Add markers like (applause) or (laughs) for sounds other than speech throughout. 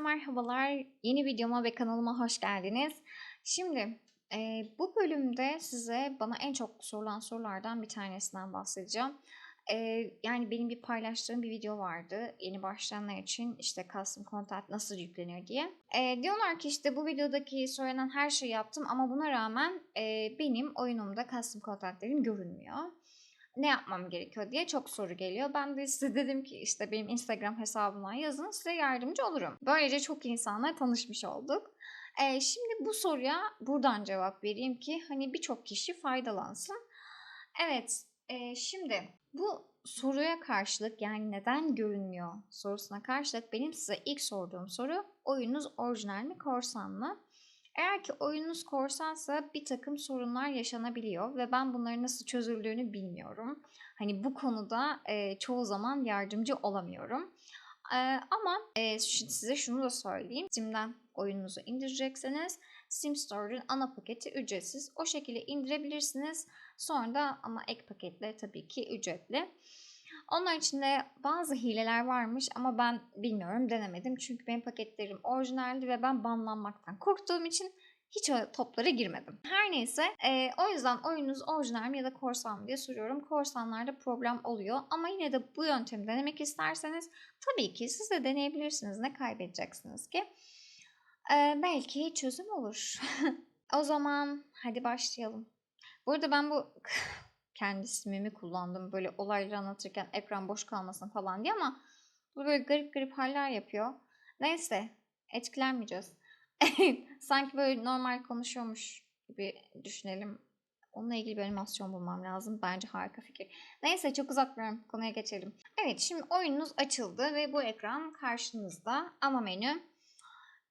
Herkese merhabalar. Yeni videoma ve kanalıma hoş geldiniz. Şimdi e, bu bölümde size bana en çok sorulan sorulardan bir tanesinden bahsedeceğim. E, yani benim bir paylaştığım bir video vardı. Yeni başlayanlar için işte custom content nasıl yüklenir diye. E, diyorlar ki işte bu videodaki söylenen her şeyi yaptım ama buna rağmen e, benim oyunumda custom contentlerim görünmüyor ne yapmam gerekiyor diye çok soru geliyor. Ben de size dedim ki işte benim Instagram hesabımdan yazın size yardımcı olurum. Böylece çok insanla tanışmış olduk. Ee, şimdi bu soruya buradan cevap vereyim ki hani birçok kişi faydalansın. Evet e, şimdi bu soruya karşılık yani neden görünmüyor sorusuna karşılık benim size ilk sorduğum soru oyununuz orijinal mi korsan mı? Eğer ki oyununuz korsansa bir takım sorunlar yaşanabiliyor ve ben bunların nasıl çözüldüğünü bilmiyorum. Hani bu konuda e, çoğu zaman yardımcı olamıyorum. E, ama e, size şunu da söyleyeyim. Steam'den oyununuzu indirecekseniz Steam Store'un ana paketi ücretsiz. O şekilde indirebilirsiniz. Sonra da ama ek paketler tabii ki ücretli. Onlar içinde bazı hileler varmış ama ben bilmiyorum denemedim. Çünkü benim paketlerim orijinaldi ve ben banlanmaktan korktuğum için hiç o toplara girmedim. Her neyse e, o yüzden oyununuz orijinal mi ya da korsan mı diye soruyorum. Korsanlarda problem oluyor ama yine de bu yöntemi denemek isterseniz tabii ki siz de deneyebilirsiniz. Ne kaybedeceksiniz ki? E, belki çözüm olur. (laughs) o zaman hadi başlayalım. Burada ben bu (laughs) kendi ismimi kullandım böyle olayları anlatırken ekran boş kalmasın falan diye ama bu böyle garip garip haller yapıyor. Neyse etkilenmeyeceğiz. (laughs) Sanki böyle normal konuşuyormuş gibi düşünelim. Onunla ilgili bir animasyon bulmam lazım. Bence harika fikir. Neyse çok uzatmıyorum. Konuya geçelim. Evet şimdi oyununuz açıldı ve bu ekran karşınızda. Ama menü.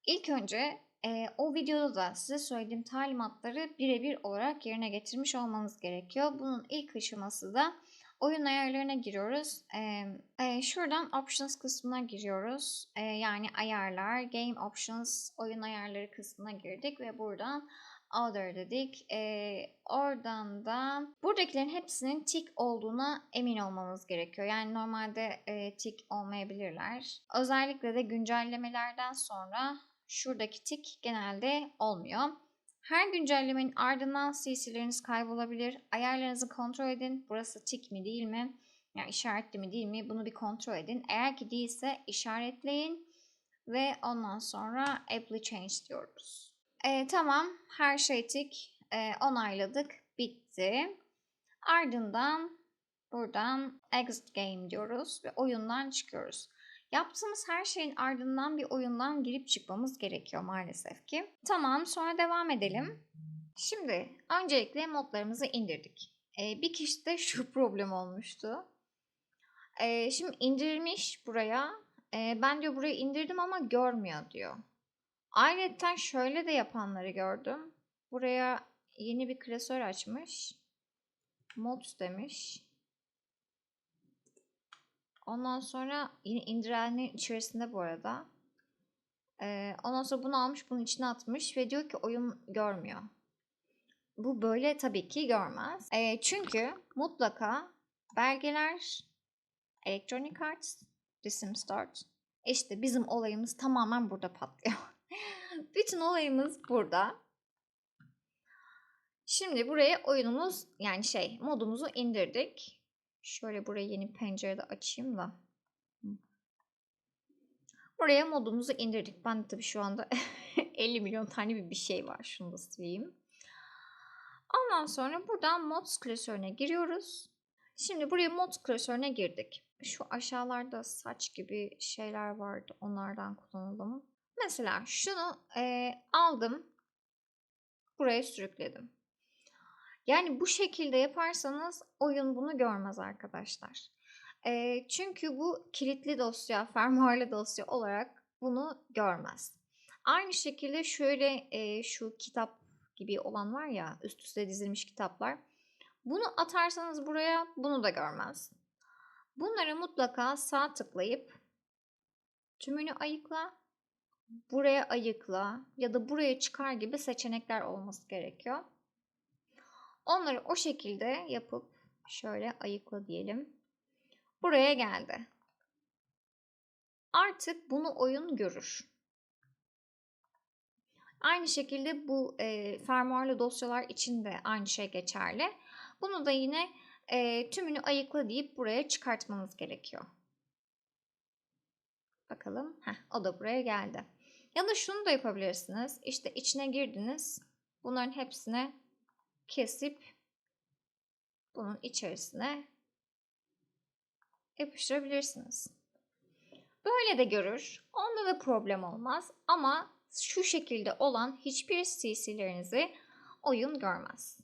İlk önce e, o videoda da size söylediğim talimatları birebir olarak yerine getirmiş olmanız gerekiyor. Bunun ilk aşaması da oyun ayarlarına giriyoruz. E, e, şuradan options kısmına giriyoruz. E, yani ayarlar, game options, oyun ayarları kısmına girdik ve buradan other dedik. E, oradan da buradakilerin hepsinin tick olduğuna emin olmamız gerekiyor. Yani normalde e, tick olmayabilirler. Özellikle de güncellemelerden sonra şuradaki tik genelde olmuyor. Her güncellemenin ardından CC'leriniz kaybolabilir. Ayarlarınızı kontrol edin. Burası tik mi değil mi? Yani işaretli mi değil mi? Bunu bir kontrol edin. Eğer ki değilse işaretleyin. Ve ondan sonra apply change diyoruz. E, tamam. Her şey tik. E, onayladık. Bitti. Ardından buradan exit game diyoruz. Ve oyundan çıkıyoruz. Yaptığımız her şeyin ardından bir oyundan girip çıkmamız gerekiyor maalesef ki. Tamam sonra devam edelim. Şimdi öncelikle modlarımızı indirdik. Ee, bir kişide şu (laughs) problem olmuştu. Ee, şimdi indirmiş buraya. Ee, ben diyor burayı indirdim ama görmüyor diyor. Ayrıca şöyle de yapanları gördüm. Buraya yeni bir klasör açmış. Mods demiş. Ondan sonra yine indirenin içerisinde bu arada. Ee, ondan sonra bunu almış bunun içine atmış ve diyor ki oyun görmüyor. Bu böyle tabii ki görmez. Ee, çünkü mutlaka belgeler, Electronic Arts, Resim Start. İşte bizim olayımız tamamen burada patlıyor. (laughs) Bütün olayımız burada. Şimdi buraya oyunumuz yani şey modumuzu indirdik. Şöyle buraya yeni pencerede açayım da. Buraya modumuzu indirdik. Ben de tabii şu anda (laughs) 50 milyon tane bir bir şey var. Şunu da sileyim. Ondan sonra buradan mods klasörüne giriyoruz. Şimdi buraya mods klasörüne girdik. Şu aşağılarda saç gibi şeyler vardı. Onlardan kullanalım. Mesela şunu e, aldım. Buraya sürükledim. Yani bu şekilde yaparsanız oyun bunu görmez arkadaşlar. E, çünkü bu kilitli dosya, fermuarlı dosya olarak bunu görmez. Aynı şekilde şöyle e, şu kitap gibi olan var ya üst üste dizilmiş kitaplar. Bunu atarsanız buraya bunu da görmez. Bunları mutlaka sağ tıklayıp tümünü ayıkla, buraya ayıkla ya da buraya çıkar gibi seçenekler olması gerekiyor. Onları o şekilde yapıp şöyle ayıkla diyelim. Buraya geldi. Artık bunu oyun görür. Aynı şekilde bu e, fermuarlı dosyalar için de aynı şey geçerli. Bunu da yine e, tümünü ayıkla deyip buraya çıkartmanız gerekiyor. Bakalım. Heh, o da buraya geldi. Ya da şunu da yapabilirsiniz. İşte içine girdiniz. Bunların hepsine kesip bunun içerisine yapıştırabilirsiniz. Böyle de görür. Onda da problem olmaz. Ama şu şekilde olan hiçbir CC'lerinizi oyun görmez.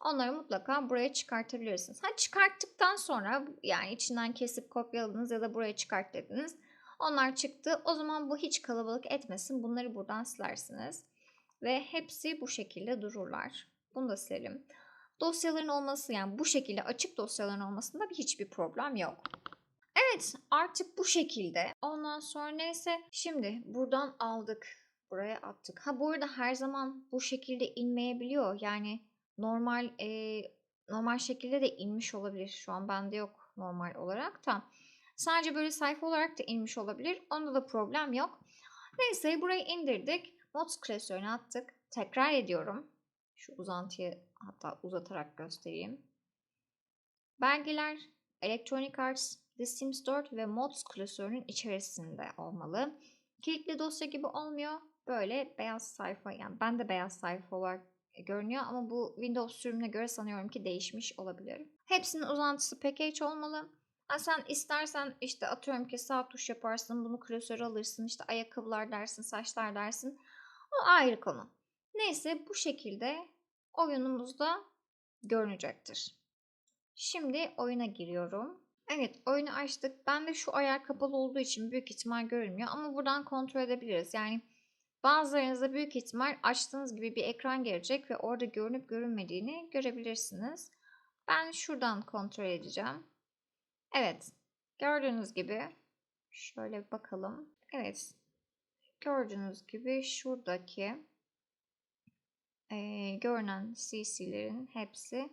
Onları mutlaka buraya çıkartabilirsiniz. Ha çıkarttıktan sonra yani içinden kesip kopyaladınız ya da buraya çıkart dediniz. Onlar çıktı. O zaman bu hiç kalabalık etmesin. Bunları buradan silersiniz. Ve hepsi bu şekilde dururlar. Bunu da silelim. Dosyaların olması yani bu şekilde açık dosyaların olmasında hiçbir problem yok. Evet artık bu şekilde. Ondan sonra neyse şimdi buradan aldık. Buraya attık. Ha bu arada her zaman bu şekilde inmeyebiliyor. Yani normal e, normal şekilde de inmiş olabilir. Şu an bende yok normal olarak da. Sadece böyle sayfa olarak da inmiş olabilir. Onda da problem yok. Neyse burayı indirdik. Mods klasörüne attık. Tekrar ediyorum. Şu uzantıyı hatta uzatarak göstereyim. Belgeler, Electronic Arts, The Sims 4 ve Mods klasörünün içerisinde olmalı. Kilitli dosya gibi olmuyor. Böyle beyaz sayfa yani ben de beyaz sayfa olarak görünüyor ama bu Windows sürümüne göre sanıyorum ki değişmiş olabilir. Hepsinin uzantısı package olmalı. Ha sen istersen işte atıyorum ki sağ tuş yaparsın, bunu klasör alırsın, işte ayakkabılar dersin, saçlar dersin. O ayrı konu. Neyse bu şekilde oyunumuzda görünecektir. Şimdi oyuna giriyorum. Evet oyunu açtık. Ben de şu ayar kapalı olduğu için büyük ihtimal görünmüyor ama buradan kontrol edebiliriz. Yani bazılarınızda büyük ihtimal açtığınız gibi bir ekran gelecek ve orada görünüp görünmediğini görebilirsiniz. Ben şuradan kontrol edeceğim. Evet gördüğünüz gibi şöyle bakalım. Evet gördüğünüz gibi şuradaki e, görünen CC'lerin hepsi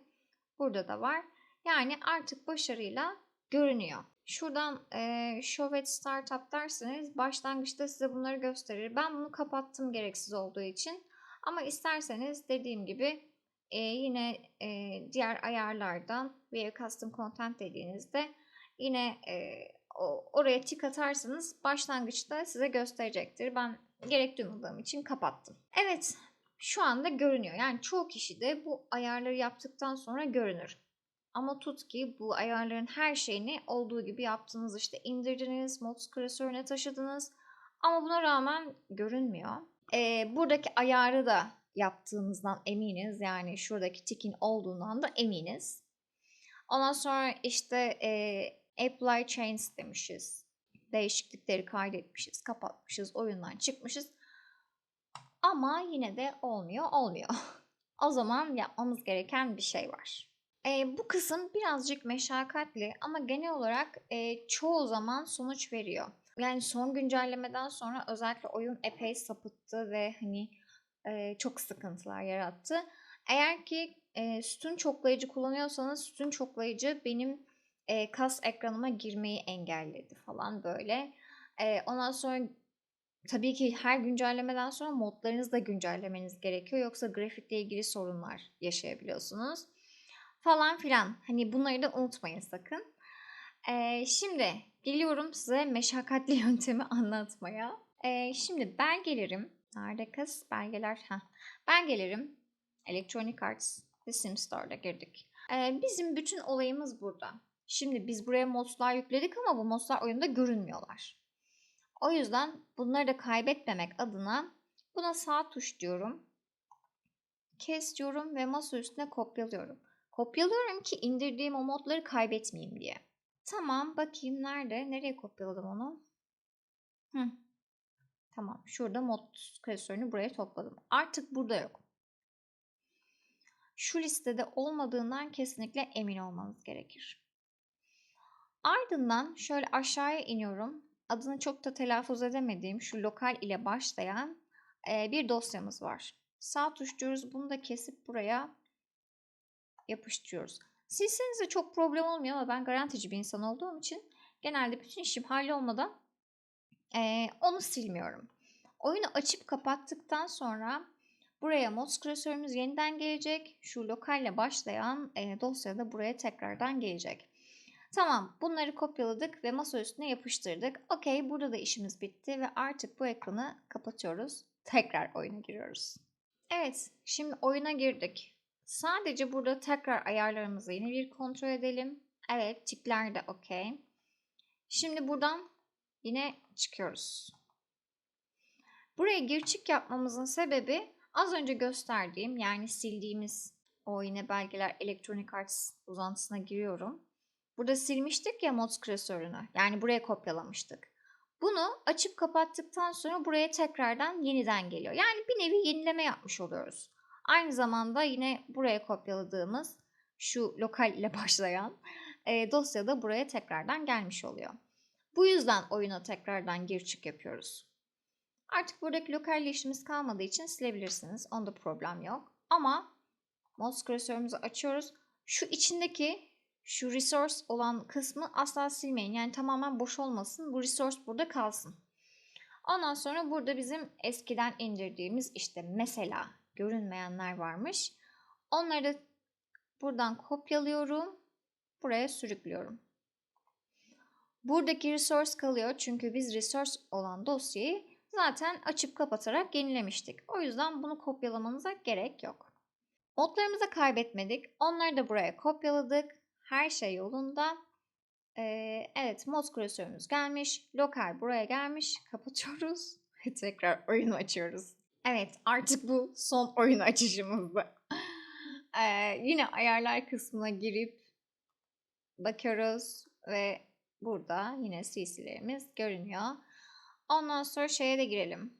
burada da var. Yani artık başarıyla görünüyor. Şuradan e, Show at Startup derseniz başlangıçta size bunları gösterir. Ben bunu kapattım gereksiz olduğu için. Ama isterseniz dediğim gibi e, yine e, diğer ayarlardan View Custom Content dediğinizde yine e, oraya tik atarsanız başlangıçta size gösterecektir. Ben gerek duymadığım için kapattım. Evet şu anda görünüyor. Yani çoğu kişi de bu ayarları yaptıktan sonra görünür. Ama tut ki bu ayarların her şeyini olduğu gibi yaptınız. İşte indirdiniz, mods klasörüne taşıdınız. Ama buna rağmen görünmüyor. Ee, buradaki ayarı da yaptığınızdan eminiz. Yani şuradaki tikin olduğundan da eminiz. Ondan sonra işte e, apply change demişiz. Değişiklikleri kaydetmişiz, kapatmışız, oyundan çıkmışız. Ama yine de olmuyor, olmuyor. (laughs) o zaman yapmamız gereken bir şey var. E, bu kısım birazcık meşakkatli ama genel olarak e, çoğu zaman sonuç veriyor. Yani son güncellemeden sonra özellikle oyun epey sapıttı ve hani e, çok sıkıntılar yarattı. Eğer ki e, sütun çoklayıcı kullanıyorsanız sütun çoklayıcı benim e, kas ekranıma girmeyi engelledi falan böyle. E, ondan sonra tabii ki her güncellemeden sonra modlarınızı da güncellemeniz gerekiyor. Yoksa grafikle ilgili sorunlar yaşayabiliyorsunuz falan filan. Hani bunları da unutmayın sakın. Ee, şimdi geliyorum size meşakkatli (laughs) yöntemi anlatmaya. Ee, şimdi belgelerim, nerede kız? Belgeler, ha. Belgelerim, Electronic Arts ve SimStar'da girdik. Ee, bizim bütün olayımız burada. Şimdi biz buraya modslar yükledik ama bu modslar oyunda görünmüyorlar. O yüzden bunları da kaybetmemek adına buna sağ tuş diyorum. Kes diyorum ve masa üstüne kopyalıyorum. Kopyalıyorum ki indirdiğim o modları kaybetmeyeyim diye. Tamam bakayım nerede? Nereye kopyaladım onu? Hı. Tamam şurada mod klasörünü buraya topladım. Artık burada yok. Şu listede olmadığından kesinlikle emin olmanız gerekir. Ardından şöyle aşağıya iniyorum. Adını çok da telaffuz edemediğim şu lokal ile başlayan bir dosyamız var. Sağ tuş diyoruz. Bunu da kesip buraya yapıştırıyoruz. Silseniz de çok problem olmuyor ama ben garantici bir insan olduğum için genelde bütün işim hallolmadan e, onu silmiyorum. Oyunu açıp kapattıktan sonra buraya MOS klasörümüz yeniden gelecek. Şu lokalle başlayan e, dosya da buraya tekrardan gelecek. Tamam bunları kopyaladık ve masa üstüne yapıştırdık. Okey burada da işimiz bitti ve artık bu ekranı kapatıyoruz. Tekrar oyuna giriyoruz. Evet şimdi oyuna girdik. Sadece burada tekrar ayarlarımızı yine bir kontrol edelim. Evet tikler de okey. Şimdi buradan yine çıkıyoruz. Buraya gir çık yapmamızın sebebi az önce gösterdiğim yani sildiğimiz o yine belgeler Electronic Arts uzantısına giriyorum. Burada silmiştik ya mods klasörünü. Yani buraya kopyalamıştık. Bunu açıp kapattıktan sonra buraya tekrardan yeniden geliyor. Yani bir nevi yenileme yapmış oluyoruz. Aynı zamanda yine buraya kopyaladığımız şu lokal ile (laughs) başlayan e, dosya da buraya tekrardan gelmiş oluyor. Bu yüzden oyuna tekrardan gir çık yapıyoruz. Artık buradaki lokalle işimiz kalmadığı için silebilirsiniz. Onda problem yok. Ama mouse klasörümüzü açıyoruz. Şu içindeki şu resource olan kısmı asla silmeyin. Yani tamamen boş olmasın. Bu resource burada kalsın. Ondan sonra burada bizim eskiden indirdiğimiz işte mesela görünmeyenler varmış. Onları da buradan kopyalıyorum. Buraya sürüklüyorum. Buradaki resource kalıyor çünkü biz resource olan dosyayı zaten açıp kapatarak yenilemiştik. O yüzden bunu kopyalamanıza gerek yok. Modlarımızı kaybetmedik. Onları da buraya kopyaladık. Her şey yolunda. Ee, evet mod klasörümüz gelmiş. Lokal buraya gelmiş. (laughs) Kapatıyoruz. Tekrar oyunu açıyoruz. Evet artık bu son oyun açışımızdı. (laughs) Ee, yine ayarlar kısmına girip bakıyoruz ve burada yine CC'lerimiz görünüyor. Ondan sonra şeye de girelim.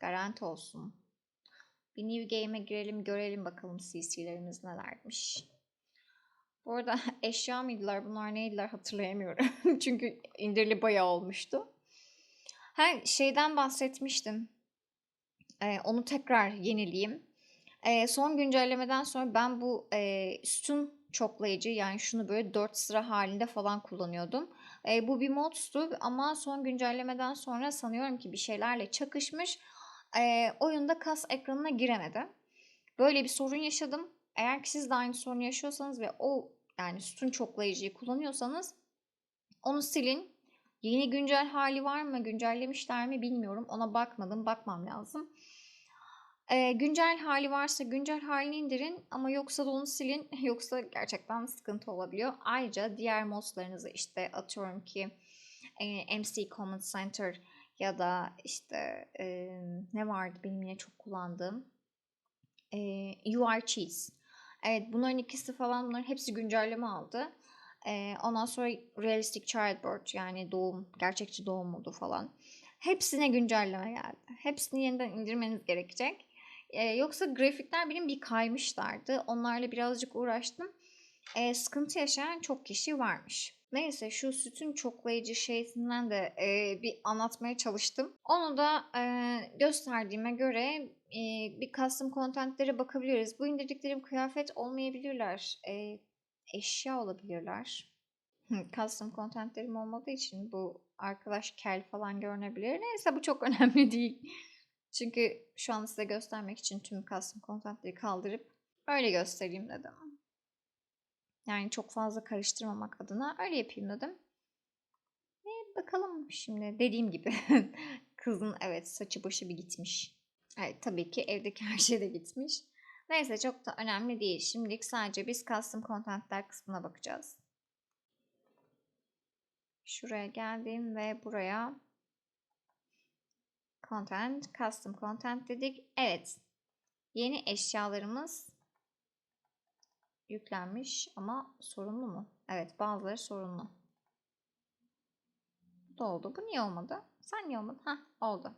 Garanti olsun. Bir new game'e girelim görelim bakalım CC'lerimiz nelermiş. Bu arada (laughs) eşya mıydılar bunlar neydiler hatırlayamıyorum. (laughs) Çünkü indirili bayağı olmuştu. Her şeyden bahsetmiştim. Ee, onu tekrar yenileyim. Ee, son güncellemeden sonra ben bu e, sütun çoklayıcı yani şunu böyle 4 sıra halinde falan kullanıyordum. E, bu bir modstu ama son güncellemeden sonra sanıyorum ki bir şeylerle çakışmış. E, oyunda kas ekranına giremedi. Böyle bir sorun yaşadım. Eğer ki siz de aynı sorunu yaşıyorsanız ve o yani sütun çoklayıcıyı kullanıyorsanız onu silin. Yeni güncel hali var mı? Güncellemişler mi bilmiyorum. Ona bakmadım. Bakmam lazım. Ee, güncel hali varsa güncel halini indirin ama yoksa da onu silin. (laughs) Yoksa gerçekten sıkıntı olabiliyor. Ayrıca diğer modlarınızı işte atıyorum ki e, MC Command Center ya da işte e, ne vardı benim yine çok kullandığım e, UR Cheese. Evet bunların ikisi falan bunların hepsi güncelleme aldı. E, ondan sonra Realistic Childbirth yani doğum, gerçekçi doğum modu falan. Hepsine güncelleme geldi. Hepsini yeniden indirmeniz gerekecek. Ee, yoksa grafikler benim bir kaymışlardı. Onlarla birazcık uğraştım. Ee, sıkıntı yaşayan çok kişi varmış. Neyse şu sütün çoklayıcı şeysinden de e, bir anlatmaya çalıştım. Onu da e, gösterdiğime göre e, bir custom contentlere bakabiliriz. Bu indirdiklerim kıyafet olmayabilirler. E, eşya olabilirler. custom contentlerim olmadığı için bu arkadaş kel falan görünebilir. Neyse bu çok (laughs) önemli değil. Çünkü şu an size göstermek için tüm custom contentleri kaldırıp öyle göstereyim dedim. Yani çok fazla karıştırmamak adına öyle yapayım dedim. E bakalım şimdi dediğim gibi (laughs) kızın evet saçı başı bir gitmiş. Evet tabii ki evdeki her şey de gitmiş. Neyse çok da önemli değil. Şimdilik sadece biz custom contentler kısmına bakacağız. Şuraya geldim ve buraya content, custom content dedik. Evet. Yeni eşyalarımız yüklenmiş ama sorunlu mu? Evet bazıları sorunlu. Bu da oldu. Bu niye olmadı? Sen niye olmadı? Hah oldu.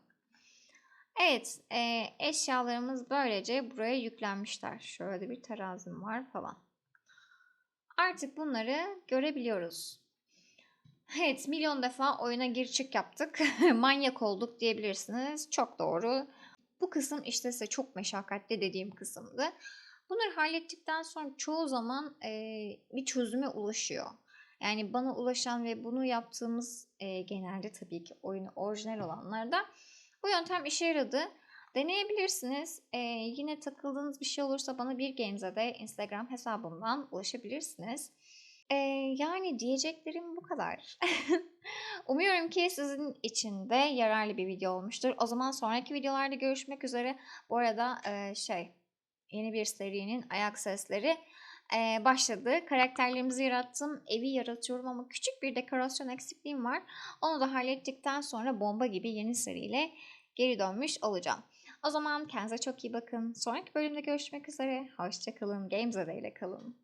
Evet e, eşyalarımız böylece buraya yüklenmişler. Şöyle bir terazim var falan. Artık bunları görebiliyoruz. Evet milyon defa oyuna gir çık yaptık. (laughs) Manyak olduk diyebilirsiniz. Çok doğru. Bu kısım işte size çok meşakkatli dediğim kısımdı. Bunları hallettikten sonra çoğu zaman e, bir çözüme ulaşıyor. Yani bana ulaşan ve bunu yaptığımız e, genelde tabii ki oyunu orijinal olanlarda Bu yöntem işe yaradı. Deneyebilirsiniz. Ee, yine takıldığınız bir şey olursa bana bir Games'e de Instagram hesabımdan ulaşabilirsiniz. Ee, yani diyeceklerim bu kadar. (laughs) Umuyorum ki sizin için de yararlı bir video olmuştur. O zaman sonraki videolarda görüşmek üzere. Bu arada e, şey yeni bir serinin ayak sesleri e, başladı. Karakterlerimizi yarattım. Evi yaratıyorum ama küçük bir dekorasyon eksikliğim var. Onu da hallettikten sonra bomba gibi yeni seriyle geri dönmüş olacağım. O zaman kendinize çok iyi bakın. Sonraki bölümde görüşmek üzere. Hoşçakalın. Games ile kalın.